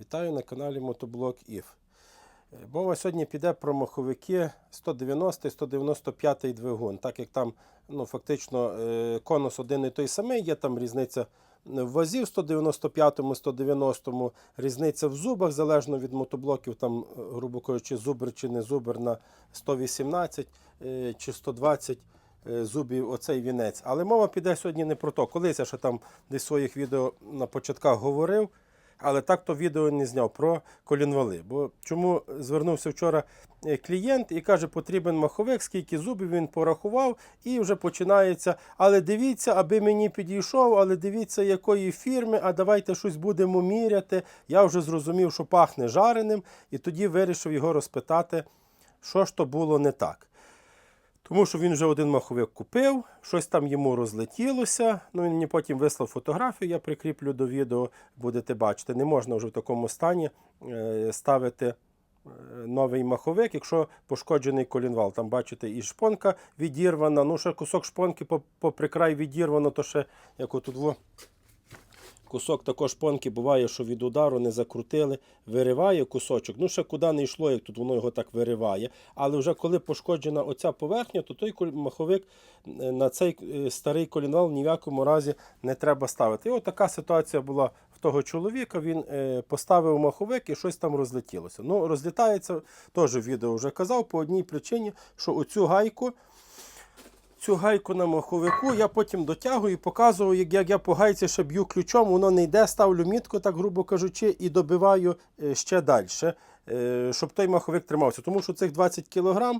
Вітаю на каналі Мотоблок. Е, Мова сьогодні піде про маховики 190 195 двигун. Так як там ну, фактично е, конус один і той самий, є там різниця в вазі в 195-му, 190-му, різниця в зубах, залежно від мотоблоків, там, е, грубо кажучи, зубр чи не зубр на 118 е, чи 120 е, зубів оцей вінець. Але мова піде сьогодні не про то. Колись я ще там десь своїх відео на початках говорив, але так то відео не зняв про колінвали. Бо чому звернувся вчора е, клієнт і каже, потрібен маховик, скільки зубів він порахував, і вже починається. Але дивіться, аби мені підійшов, але дивіться, якої фірми, а давайте щось будемо міряти. Я вже зрозумів, що пахне жареним, і тоді вирішив його розпитати, що ж то було не так. Тому що він вже один маховик купив, щось там йому розлетілося. Ну, він мені потім вислав фотографію, я прикріплю до відео, будете бачити. Не можна вже в такому стані е, ставити е, новий маховик, якщо пошкоджений колінвал. Там, бачите, і шпонка відірвана. Ну, ще кусок шпонки по- попри край відірвано, то ще як отут. Кусок також шпонки буває, що від удару не закрутили, вириває кусочок. Ну, ще куди не йшло, як тут воно його так вириває. Але вже коли пошкоджена оця поверхня, то той маховик е, на цей е, старий колінвал ні в якому разі не треба ставити. І от така ситуація була в того чоловіка. Він е, поставив маховик і щось там розлетілося. Ну, розлітається, теж відео вже казав, по одній причині, що оцю гайку. Цю гайку на маховику я потім дотягую і показую, як, я по гайці ще б'ю ключом, воно не йде, ставлю мітку, так грубо кажучи, і добиваю е, ще далі, е, щоб той маховик тримався. Тому що цих 20 кг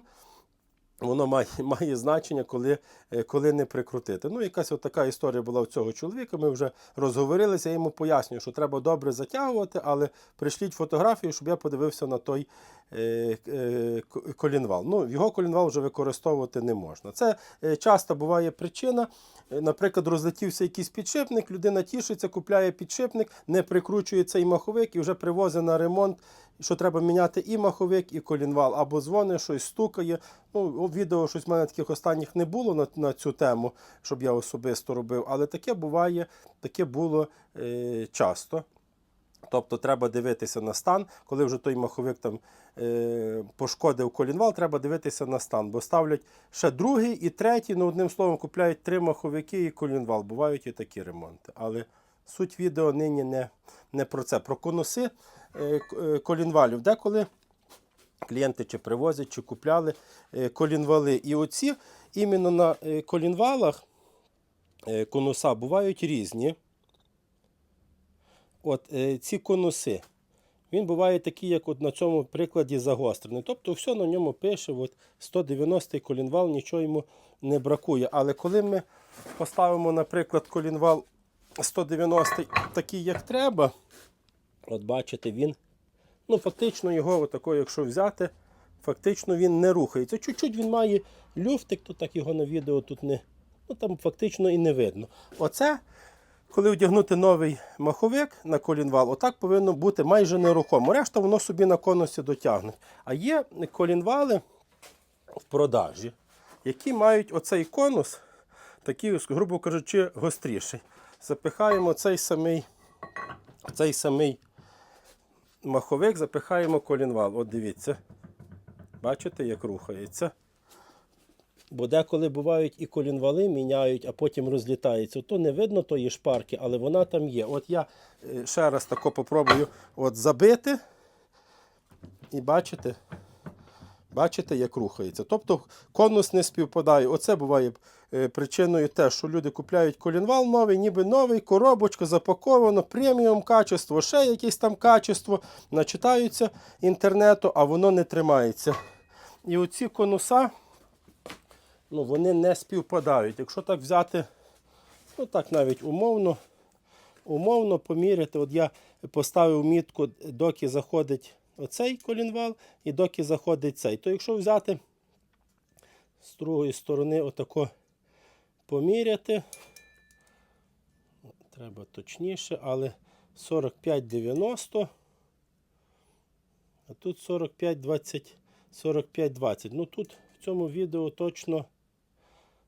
воно має, має значення, коли, е, коли не прикрутити. Ну, якась така історія була у цього чоловіка. Ми вже розговорилися, я йому пояснюю, що треба добре затягувати, але прийшліть фотографію, щоб я подивився на той е, е, колінвал. Ну, його колінвал вже використовувати не можна. Це е, часто буває причина. Е, Наприклад, розлетівся якийсь підшипник, людина тішиться, купляє підшипник, не прикручує цей маховик і вже привозить на ремонт, що треба міняти і маховик, і колінвал. Або дзвонить, щось стукає. Ну, відео щось в мене таких останніх не було на, на цю тему, щоб я особисто робив. Але таке буває, таке було е, часто. Тобто треба дивитися на стан, коли вже той маховик там е, пошкодив колінвал, треба дивитися на стан, бо ставлять ще другий і третій, ну одним словом, купляють три маховики і колінвал. Бувають і такі ремонти. Але суть відео нині не, не про це. Про конуси колінвалів. Деколи клієнти чи привозять, чи купляли е, колінвали. І оці іменно на е, колінвалах е, конуса бувають різні. От е, ці конуси, він буває такий, як от на цьому прикладі загострений. Тобто все на ньому пише, от 190-й колінвал, нічого йому не бракує. Але коли ми поставимо, наприклад, колінвал 190 такий, як треба, от бачите, він, ну фактично його, отако, якщо взяти, фактично він не рухається. Чуть-чуть він має люфтик, то так його на відео тут не, ну там фактично і не видно. Оце коли вдягнути новий маховик на колінвал, отак повинно бути майже нерухомо. Решта воно собі на конусі дотягне. А є колінвали в продажі, які мають оцей конус, такий, грубо кажучи, гостріший. Запихаємо цей самий, цей самий маховик, запихаємо колінвал. От дивіться. Бачите, як рухається. Бо деколи бувають і колінвали міняють, а потім розлітаються. То не видно тої шпарки, але вона там є. От я е, ще раз тако попробую от забити. І бачите, бачите, як рухається. Тобто конус не співпадає. Оце буває е, причиною те, що люди купляють колінвал новий, ніби новий, коробочка запаковано, преміум качество, ще якесь там качество. Начитаються інтернету, а воно не тримається. І оці конуса ну, вони не співпадають. Якщо так взяти, ну так навіть умовно, умовно поміряти, от я поставив мітку, доки заходить оцей колінвал і доки заходить цей. То якщо взяти з другої сторони отако поміряти, треба точніше, але 45-90, а тут 45-20, 45-20. Ну тут в цьому відео точно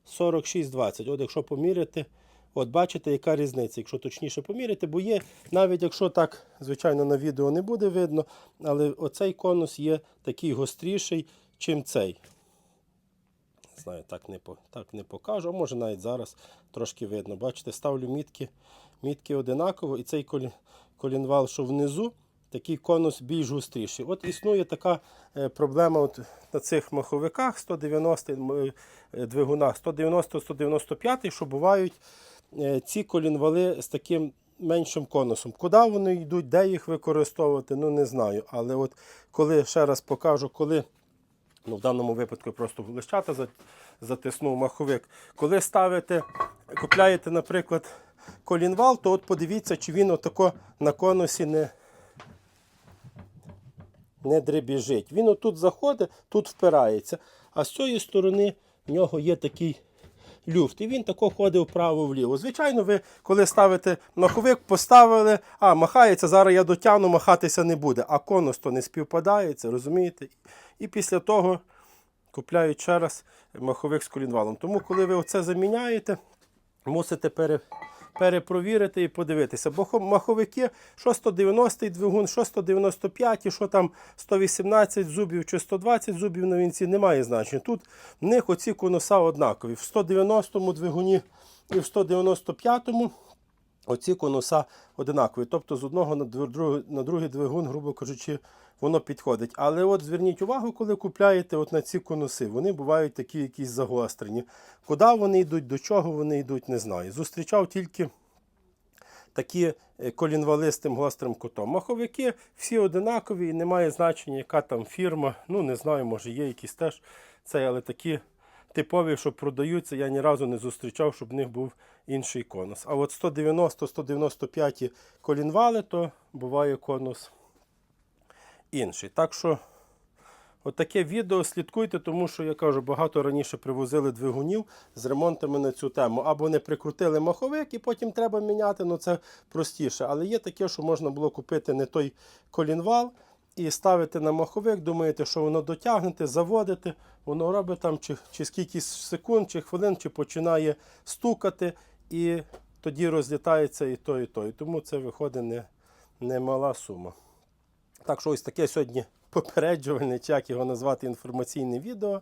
46-20. От якщо поміряти От бачите, яка різниця, якщо точніше поміряти, бо є, навіть якщо так, звичайно, на відео не буде видно, але оцей конус є такий гостріший, чим цей. Знаю, так не, так не покажу, а може навіть зараз трошки видно. Бачите, ставлю мітки, мітки одинаково, і цей колі- колінвал, що внизу, такий конус більш густріший. От існує така е, проблема от на цих маховиках 190 м, е, двигунах 190-195, що бувають ці колінвали з таким меншим конусом. Куди вони йдуть, де їх використовувати, ну не знаю. Але от коли ще раз покажу, коли ну, в даному випадку просто в лищата затиснув маховик. Коли ставите, купляєте, наприклад, колінвал, то от подивіться, чи він отако на конусі не, не дребіжить. Він отут заходить, тут впирається. А з цієї сторони в нього є такий люфт. І він тако ходив вправо-вліво. Звичайно, ви, коли ставите маховик, поставили, а махається, зараз я дотягну, махатися не буде. А конус то не співпадається, розумієте? І після того купляють ще раз маховик з колінвалом. Тому, коли ви оце заміняєте, мусите пере, перепровірити і подивитися. Бо маховики, що 190 двигун, що 195, і що там 118 зубів чи 120 зубів на вінці, немає значення. Тут в них оці конуса однакові. В 190-му двигуні і в 195 оці конуса одинакові. Тобто з одного на другий, на другий двигун, грубо кажучи, воно підходить. Але от зверніть увагу, коли купляєте от на ці конуси, вони бувають такі якісь загострені. Куди вони йдуть, до чого вони йдуть, не знаю. Зустрічав тільки такі е, колінвали з тим гострим кутом. Маховики всі одинакові і немає значення, яка там фірма. Ну, не знаю, може є якісь теж це, але такі типові, що продаються, я ні разу не зустрічав, щоб в них був інший конус. А от 190-195 колінвали, то буває конус інший. Так що Отаке відео слідкуйте, тому що я кажу, багато раніше привозили двигунів з ремонтами на цю тему. Або не прикрутили маховик і потім треба міняти, ну це простіше. Але є таке, що можна було купити не той колінвал і ставити на маховик, думаєте, що воно дотягнете, заводите, воно робить там чи, чи скільки секунд, чи хвилин, чи починає стукати, і тоді розлітається і то, і то. І тому це виходить не, не мала сума. Так що ось таке сьогодні попереджувальне, чи як його назвати, інформаційне відео.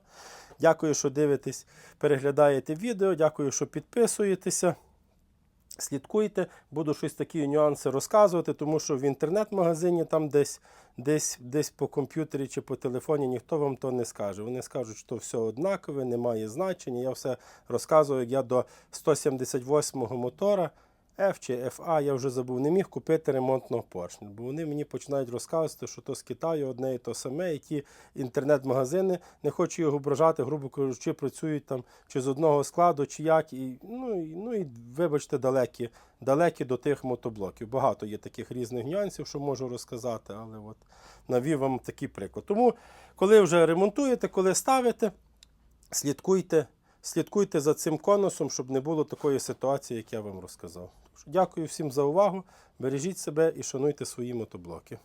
Дякую, що дивитесь, переглядаєте відео. Дякую, що підписуєтеся. Слідкуйте, буду щось такі нюанси розказувати, тому що в інтернет-магазині там десь, десь, десь по комп'ютері чи по телефоні ніхто вам то не скаже. Вони скажуть, що все однакове, немає значення. Я все розказую, як я до 178-го мотора F чи FA, я вже забув, не міг купити ремонтного поршня, бо вони мені починають розказувати, що то з Китаю одне і то саме, і ті інтернет-магазини, не хочу його ображати, грубо кажучи, працюють там чи з одного складу, чи як, і, ну, і, ну і вибачте, далекі, далекі до тих мотоблоків. Багато є таких різних нюансів, що можу розказати, але от навів вам такий приклад. Тому, коли вже ремонтуєте, коли ставите, слідкуйте. Слідкуйте за цим конусом, щоб не було такої ситуації, як я вам розказав. Дякую всім за увагу. Бережіть себе і шануйте свої мотоблоки.